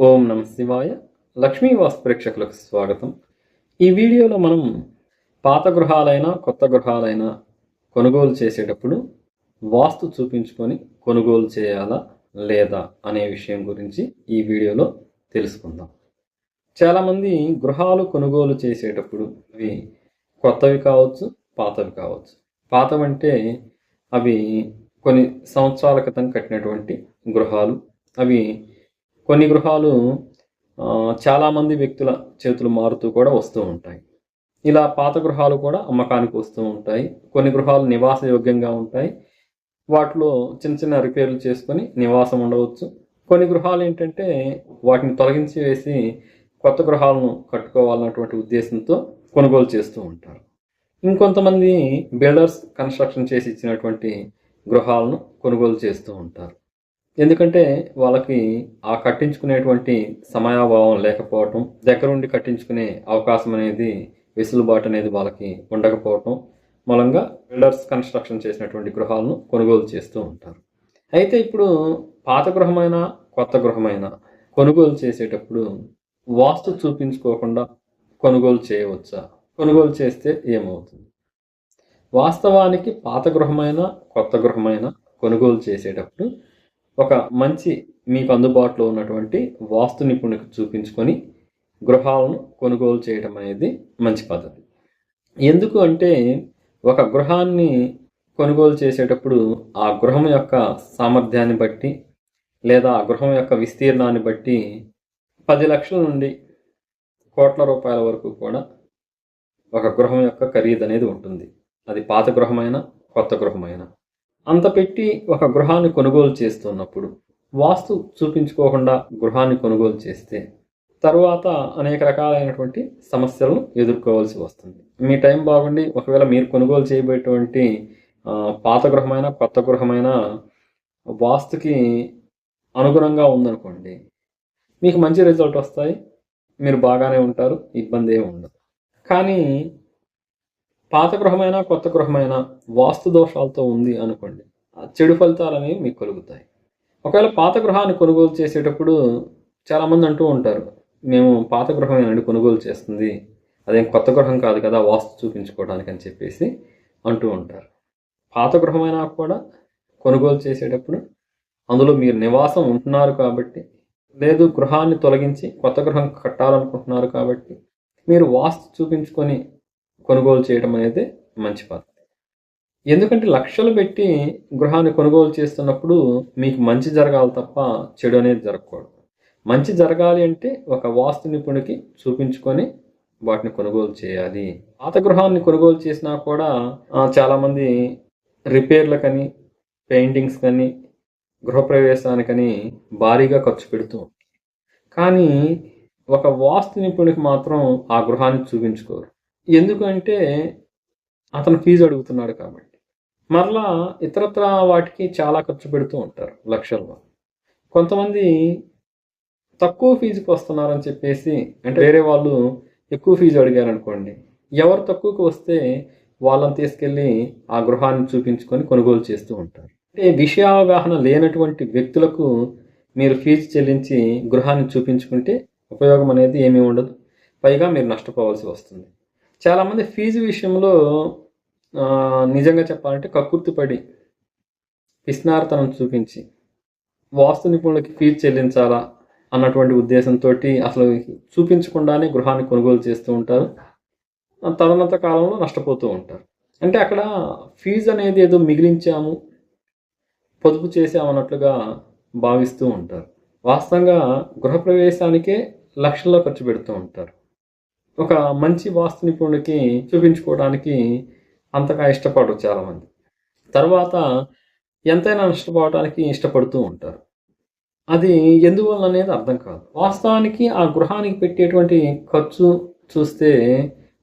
ఓం నమ శివాయ. లక్ష్మీవాస్ ప్రేక్షకులకు స్వాగతం. ఈ వీడియోలో మనం పాత గృహాలైనా కొత్త గృహాలైనా కొనుగోలు చేసేటప్పుడు వాస్తు చూపించుకొని కొనుగోలు చేయాలా లేదా అనే విషయం గురించి ఈ వీడియోలో తెలుసుకుందాం. చాలామంది గృహాలు కొనుగోలు చేసేటప్పుడు అవి కొత్తవి కావచ్చు పాతవి కావచ్చు. పాతవంటే అవి కొన్ని సంవత్సరాల క్రితం కట్టినటువంటి గృహాలు. అవి కొన్ని గృహాలు చాలామంది వ్యక్తుల చేతులు మారుతూ కూడా వస్తూ ఉంటాయి. ఇలా పాత గృహాలు కూడా అమ్మకానికి వస్తూ ఉంటాయి. కొన్ని గృహాలు నివాస యోగ్యంగా ఉంటాయి. వాటిలో చిన్న చిన్న రిపేర్లు చేసుకొని నివాసం ఉండవచ్చు. కొన్ని గృహాలు ఏంటంటే వాటిని తొలగించి వేసి కొత్త గృహాలను కట్టుకోవాలన్నటువంటి ఉద్దేశంతో కొనుగోలు చేస్తూ ఉంటారు. ఇంకొంతమంది బిల్డర్స్ కన్స్ట్రక్షన్ చేసి ఇచ్చినటువంటి గృహాలను కొనుగోలు చేస్తూ ఉంటారు. ఎందుకంటే వాళ్ళకి ఆ కట్టించుకునేటువంటి సమయాభావం లేకపోవటం దగ్గరుండి కట్టించుకునే అవకాశం అనేది వెసులుబాటు అనేది వాళ్ళకి ఉండకపోవటం మూలంగా బిల్డర్స్ కన్స్ట్రక్షన్ చేసినటువంటి గృహాలను కొనుగోలు చేస్తూ ఉంటారు. అయితే ఇప్పుడు పాత గృహమైన కొత్త గృహమైన కొనుగోలు చేసేటప్పుడు వాస్తు చూపించుకోకుండా కొనుగోలు చేయవచ్చా? కొనుగోలు చేస్తే ఏమవుతుంది? వాస్తవానికి పాత గృహమైన కొత్త గృహమైన కొనుగోలు చేసేటప్పుడు ఒక మంచి మీకు అందుబాటులో ఉన్నటువంటి వాస్తు నిపుణుడికి చూపించుకొని గృహాలను కొనుగోలు చేయడం అనేది మంచి పద్ధతి. ఎందుకు అంటే ఒక గృహాన్ని కొనుగోలు చేసేటప్పుడు ఆ గృహం యొక్క సామర్థ్యాన్ని బట్టి లేదా ఆ గృహం యొక్క విస్తీర్ణాన్ని బట్టి పది లక్షల నుండి కోట్ల రూపాయల వరకు కూడా ఒక గృహం యొక్క ఖరీదు అనేది ఉంటుంది. అది పాత గృహమైనా కొత్త గృహమైనా. అంత పెట్టి ఒక గృహాన్ని కొనుగోలు చేస్తున్నప్పుడు వాస్తు చూపించుకోకుండా గృహాన్ని కొనుగోలు చేస్తే తరువాత అనేక రకాలైనటువంటి సమస్యలను ఎదుర్కోవాల్సి వస్తుంది. మీ టైం బాగుండి ఒకవేళ మీరు కొనుగోలు చేయబోయేటువంటి పాత గృహమైన కొత్త గృహమైన వాస్తుకి అనుగుణంగా ఉందనుకోండి మీకు మంచి రిజల్ట్ వస్తాయి మీరు బాగానే ఉంటారు ఇబ్బంది ఏమి ఉండదు. కానీ పాత గృహమైనా కొత్త గృహమైనా వాస్తు దోషాలతో ఉంది అనుకోండి. చెడు ఫలితాలు అనేవి మీకు కలుగుతాయి. ఒకవేళ పాత గృహాన్ని కొనుగోలు చేసేటప్పుడు చాలామంది అంటూ ఉంటారు మేము పాత గృహమేనండి కొనుగోలు చేస్తుంది. అదేం కొత్త గృహం కాదు కదా వాస్తు చూపించుకోవడానికి అని చెప్పేసి అంటూ ఉంటారు. పాత గృహమైనా కూడా కొనుగోలు చేసేటప్పుడు అందులో మీరు నివాసం ఉంటున్నారు కాబట్టి లేదు గృహాన్ని తొలగించి కొత్త గృహం కట్టాలనుకుంటున్నారు కాబట్టి మీరు వాస్తు చూపించుకొని కొనుగోలు చేయడం అనేది మంచి పద్ధతి ఎందుకంటే లక్షలు పెట్టి గృహాన్ని కొనుగోలు చేస్తున్నప్పుడు మీకు మంచి జరగాలి తప్ప చెడు అనేది జరగకూడదు. మంచి జరగాలి అంటే ఒక వాస్తు నిపుణుడికి చూపించుకొని వాటిని కొనుగోలు చేయాలి. పాత గృహాన్ని కొనుగోలు చేసినా కూడా చాలామంది రిపేర్లకని పెయింటింగ్స్ కానీ గృహప్రవేశానికని భారీగా ఖర్చు పెడుతూ కానీ ఒక వాస్తు నిపుణుడికి మాత్రం ఆ గృహాన్ని చూపించుకోరు. ఎందుకంటే అతను ఫీజు అడుగుతున్నాడు కాబట్టి. మరలా ఇతరత్ర వాటికి చాలా ఖర్చు పెడుతూ ఉంటారు లక్షల్లో. కొంతమంది తక్కువ ఫీజుకి వస్తున్నారని చెప్పేసి అంటే వేరే వాళ్ళు ఎక్కువ ఫీజు అడిగారు అనుకోండి ఎవరు తక్కువకి వస్తే వాళ్ళని తీసుకెళ్ళి ఆ గృహాన్ని చూపించుకొని కొనుగోలు చేస్తూ ఉంటారు. అంటే విషయావగాహన లేనటువంటి వ్యక్తులకు మీరు ఫీజు చెల్లించి గృహాన్ని చూపించుకుంటే ఉపయోగం అనేది ఏమీ ఉండదు. పైగా మీరు నష్టపోవాల్సి వస్తుంది. చాలామంది ఫీజు విషయంలో నిజంగా చెప్పాలంటే కక్కుర్తిపడి పిస్నారతనం చూపించి వాస్తు నిపుణులకి ఫీజు చెల్లించాలా అన్నటువంటి ఉద్దేశంతో అసలు చూపించకుండానే గృహాన్ని కొనుగోలు చేస్తూ ఉంటారు. తదనంత కాలంలో నష్టపోతూ ఉంటారు. అంటే అక్కడ ఫీజు అనేది ఏదో మిగిలించాము పొదుపు చేసామన్నట్లుగా భావిస్తూ ఉంటారు. వాస్తవంగా గృహప్రవేశానికే లక్షల్లో ఖర్చు పెడుతూ ఉంటారు. ఒక మంచి వాస్తు నిపుణుడికి చూపించుకోవడానికి అంతగా ఇష్టపడరు చాలామంది. తర్వాత ఎంతైనా నష్టపోవడానికి ఇష్టపడుతూ ఉంటారు. అది ఎందువల్ల అనేది అర్థం కాదు. వాస్తవానికి ఆ గృహానికి పెట్టేటువంటి ఖర్చు చూస్తే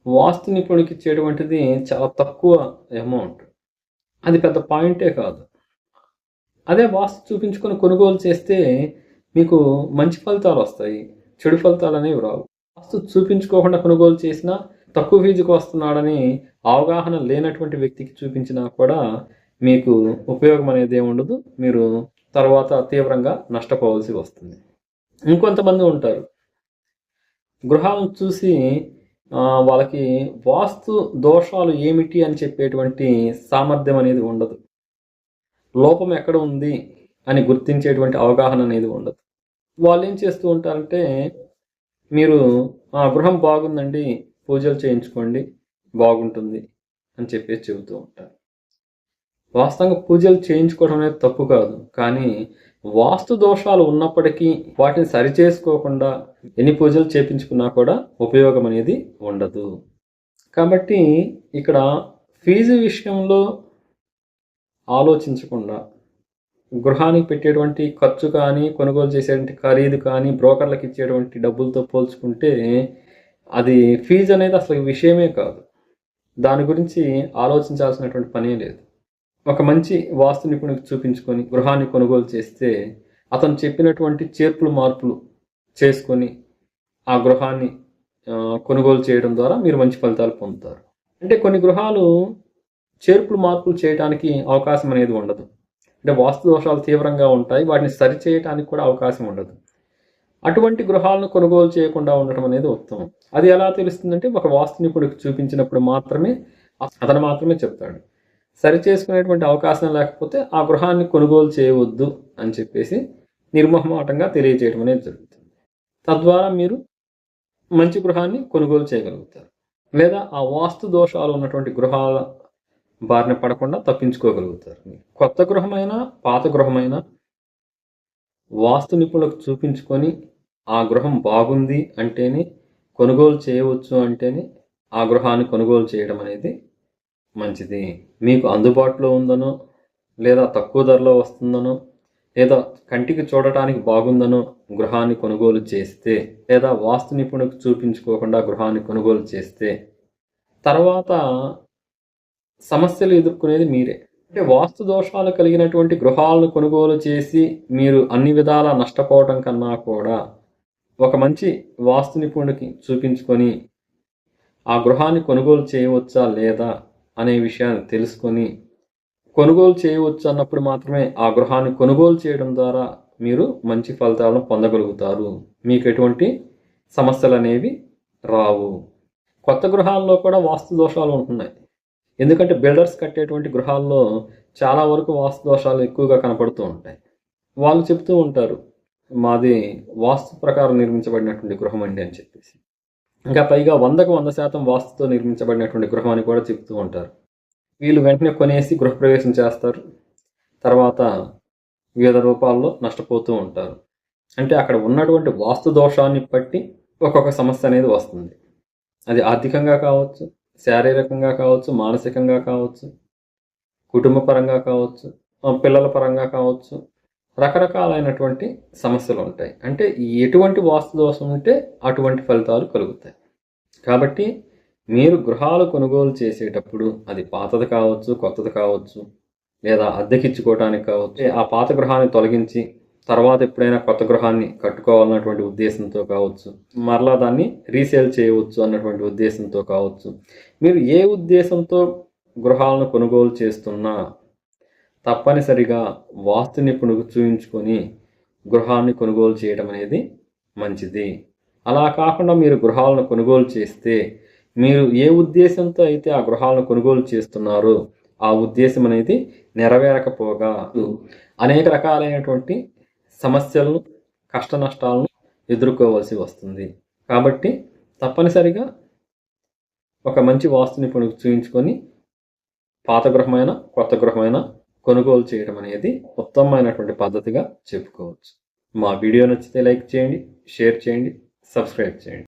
వాస్తు నిపుణుడికి ఇచ్చేటువంటిది చాలా తక్కువ అమౌంట్ అది పెద్ద పాయింటే కాదు. అదే వాస్తు చూపించుకొని కొనుగోలు చేస్తే మీకు మంచి ఫలితాలు వస్తాయి. చెడు ఫలితాలు అనేవి రావు. వాస్తు చూపించుకోకుండా కొనుగోలు చేసినా తక్కువ ఫీజుకు వస్తున్నాడని అవగాహన లేనటువంటి వ్యక్తికి చూపించినా కూడా మీకు ఉపయోగం అనేది ఉండదు. మీరు తర్వాత తీవ్రంగా నష్టపోవాల్సి వస్తుంది. ఇంకొంతమంది ఉంటారు. గృహాలను చూసి వాళ్ళకి వాస్తు దోషాలు ఏమిటి అని చెప్పేటువంటి సామర్థ్యం అనేది ఉండదు. లోపం ఎక్కడ ఉంది అని గుర్తించేటువంటి అవగాహన అనేది ఉండదు. వాళ్ళు ఏం చేస్తూ ఉంటారంటే మీరు ఆ గృహం బాగుందండి పూజలు చేయించుకోండి బాగుంటుంది అని చెప్పేసి చెబుతూ ఉంటారు. వాస్తవంగా పూజలు చేయించుకోవడం అనేది తప్పు కాదు. కానీ వాస్తు దోషాలు ఉన్నప్పటికీ వాటిని సరిచేసుకోకుండా ఎన్ని పూజలు చేపించుకున్నా కూడా ఉపయోగం అనేది ఉండదు. కాబట్టి ఇక్కడ ఫీజు విషయంలో ఆలోచించకుండా గృహానికి పెట్టేటువంటి ఖర్చు కానీ కొనుగోలు చేసేటువంటి ఖరీదు కానీ బ్రోకర్లకు ఇచ్చేటువంటి డబ్బులతో పోల్చుకుంటే అది ఫీజు అనేది అసలు విషయమే కాదు. దాని గురించి ఆలోచించాల్సినటువంటి పనే లేదు. ఒక మంచి వాస్తు నిపుణుడికి చూపించుకొని గృహాన్ని కొనుగోలు చేస్తే అతను చెప్పినటువంటి చేర్పులు మార్పులు చేసుకొని ఆ గృహాన్ని కొనుగోలు చేయడం ద్వారా మీరు మంచి ఫలితాలు పొందుతారు. అంటే కొన్ని గృహాలు చేర్పులు మార్పులు చేయడానికి అవకాశం అనేది ఉండదు. అంటే వాస్తు దోషాలు తీవ్రంగా ఉంటాయి వాటిని సరిచేయటానికి కూడా అవకాశం ఉండదు. అటువంటి గృహాలను కొనుగోలు చేయకుండా ఉండటం అనేది ఉత్తమం. అది ఎలా తెలుస్తుందంటే ఒక వాస్తు నిపుణుడికి చూపించినప్పుడు మాత్రమే అతను మాత్రమే చెప్తాడు. సరి చేసుకునేటువంటి అవకాశం లేకపోతే ఆ గృహాన్ని కొనుగోలు చేయవద్దు అని చెప్పేసి నిర్మహమాటంగా తెలియజేయడం అనేది జరుగుతుంది. తద్వారా మీరు మంచి గృహాన్ని కొనుగోలు చేయగలుగుతారు. లేదా ఆ వాస్తు దోషాలు ఉన్నటువంటి గృహాల బారిన పడకుండా తప్పించుకోగలుగుతారు. కొత్త గృహమైనా పాత గృహమైనా వాస్తు నిపుణులకు చూపించుకొని ఆ గృహం బాగుంది అంటేనే కొనుగోలు చేయవచ్చు అంటేనే ఆ గృహాన్ని కొనుగోలు చేయడం అనేది మంచిది. మీకు అందుబాటులో ఉందనో లేదా తక్కువ ధరలో వస్తుందనో లేదా కంటికి చూడటానికి బాగుందనో గృహాన్ని కొనుగోలు చేస్తే లేదా వాస్తు నిపుణులకు చూపించుకోకుండా గృహాన్ని కొనుగోలు చేస్తే తర్వాత సమస్యలు ఎదుర్కొనేది మీరే. అంటే వాస్తు దోషాలు కలిగినటువంటి గృహాలను కొనుగోలు చేసి మీరు అన్ని విధాలా నష్టపోవటం కన్నా కూడా ఒక మంచి వాస్తు నిపుణుడికి చూపించుకొని ఆ గృహాన్ని కొనుగోలు చేయవచ్చా లేదా అనే విషయాన్ని తెలుసుకొని కొనుగోలు చేయవచ్చు అన్నప్పుడు మాత్రమే ఆ గృహాన్ని కొనుగోలు చేయడం ద్వారా మీరు మంచి ఫలితాలను పొందగలుగుతారు. మీకు ఎటువంటి సమస్యలు అనేవి రావు. కొత్త గృహాల్లో కూడా వాస్తు దోషాలు ఉంటున్నాయి. ఎందుకంటే బిల్డర్స్ కట్టేటువంటి గృహాల్లో చాలా వరకు వాస్తు దోషాలు ఎక్కువగా కనపడుతూ ఉంటాయి. వాళ్ళు చెప్తూ ఉంటారు మాది వాస్తు ప్రకారం నిర్మించబడినటువంటి గృహం అండి అని చెప్పేసి. ఇంకా పైగా వందకు వంద శాతం వాస్తుతో నిర్మించబడినటువంటి గృహం అని కూడా చెప్తూ ఉంటారు. వీళ్ళు వెంటనే కొనేసి గృహప్రవేశం చేస్తారు. తర్వాత వివిధ రూపాల్లో నష్టపోతూ ఉంటారు. అంటే అక్కడ ఉన్నటువంటి వాస్తు దోషాన్ని బట్టి ఒక్కొక్క సమస్య అనేది వస్తుంది. అది ఆర్థికంగా కావచ్చు శారీరకంగా కావచ్చు మానసికంగా కావచ్చు కుటుంబ పరంగా కావచ్చు పిల్లల పరంగా కావచ్చు రకరకాలైనటువంటి సమస్యలు ఉంటాయి. అంటే ఎటువంటి వాస్తు దోషం ఉంటే అటువంటి ఫలితాలు కలుగుతాయి. కాబట్టి మీరు గృహాలు కొనుగోలు చేసేటప్పుడు అది పాతది కావచ్చు కొత్తది కావచ్చు లేదా అద్దెకిచ్చుకోవటానికి కావచ్చు ఆ పాత గృహాన్ని తొలగించి తర్వాత ఎప్పుడైనా కొత్త గృహాన్ని కట్టుకోవాలన్నటువంటి ఉద్దేశంతో కావచ్చు మరలా దాన్ని రీసేల్ చేయవచ్చు అన్నటువంటి ఉద్దేశంతో కావచ్చు మీరు ఏ ఉద్దేశంతో గృహాలను కొనుగోలు చేస్తున్నా తప్పనిసరిగా వాస్తు నిపుణుడు చూయించుకొని గృహాన్ని కొనుగోలు చేయడం అనేది మంచిది. అలా కాకుండా మీరు గృహాలను కొనుగోలు చేస్తే మీరు ఏ ఉద్దేశంతో అయితే ఆ గృహాలను కొనుగోలు చేస్తున్నారో ఆ ఉద్దేశం అనేది నెరవేరకపోగా అనేక రకాలైనటువంటి సమస్యలను కష్ట నష్టాలను ఎదుర్కోవాల్సి వస్తుంది. కాబట్టి తప్పనిసరిగా ఒక మంచి వాస్తు నిపుణుడికి చూయించుకొని పాత గృహమైన కొత్త గృహమైన కొనుగోలు చేయడం అనేది ఉత్తమమైనటువంటి పద్ధతిగా చెప్పుకోవచ్చు. మా వీడియో నచ్చితే లైక్ చేయండి షేర్ చేయండి సబ్స్క్రైబ్ చేయండి.